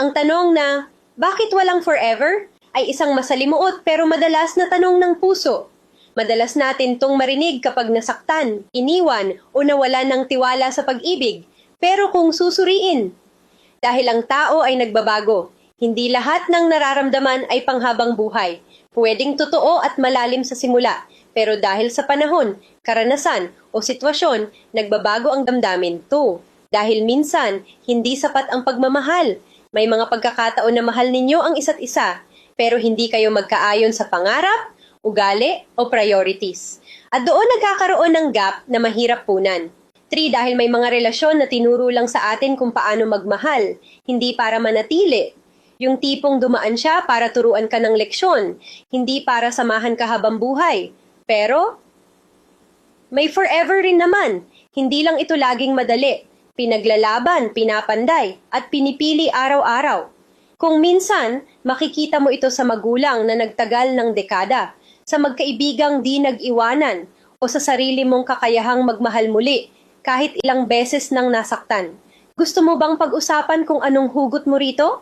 Ang tanong na, bakit walang forever? ay isang masalimuot pero madalas na tanong ng puso. Madalas natin tong marinig kapag nasaktan, iniwan o nawala ng tiwala sa pag-ibig. Pero kung susuriin, dahil ang tao ay nagbabago, hindi lahat ng nararamdaman ay panghabang buhay. Pwedeng totoo at malalim sa simula, pero dahil sa panahon, karanasan o sitwasyon, nagbabago ang damdamin to. Dahil minsan, hindi sapat ang pagmamahal. May mga pagkakataon na mahal ninyo ang isa't isa, pero hindi kayo magkaayon sa pangarap, ugali o priorities. At doon nagkakaroon ng gap na mahirap punan. 3. Dahil may mga relasyon na tinuro lang sa atin kung paano magmahal, hindi para manatili. Yung tipong dumaan siya para turuan ka ng leksyon, hindi para samahan ka habang buhay. Pero, may forever rin naman. Hindi lang ito laging madali. Pinaglalaban, pinapanday, at pinipili araw-araw. Kung minsan, makikita mo ito sa magulang na nagtagal ng dekada, sa magkaibigang di nag-iwanan, o sa sarili mong kakayahang magmahal muli, kahit ilang beses nang nasaktan. Gusto mo bang pag-usapan kung anong hugot mo rito?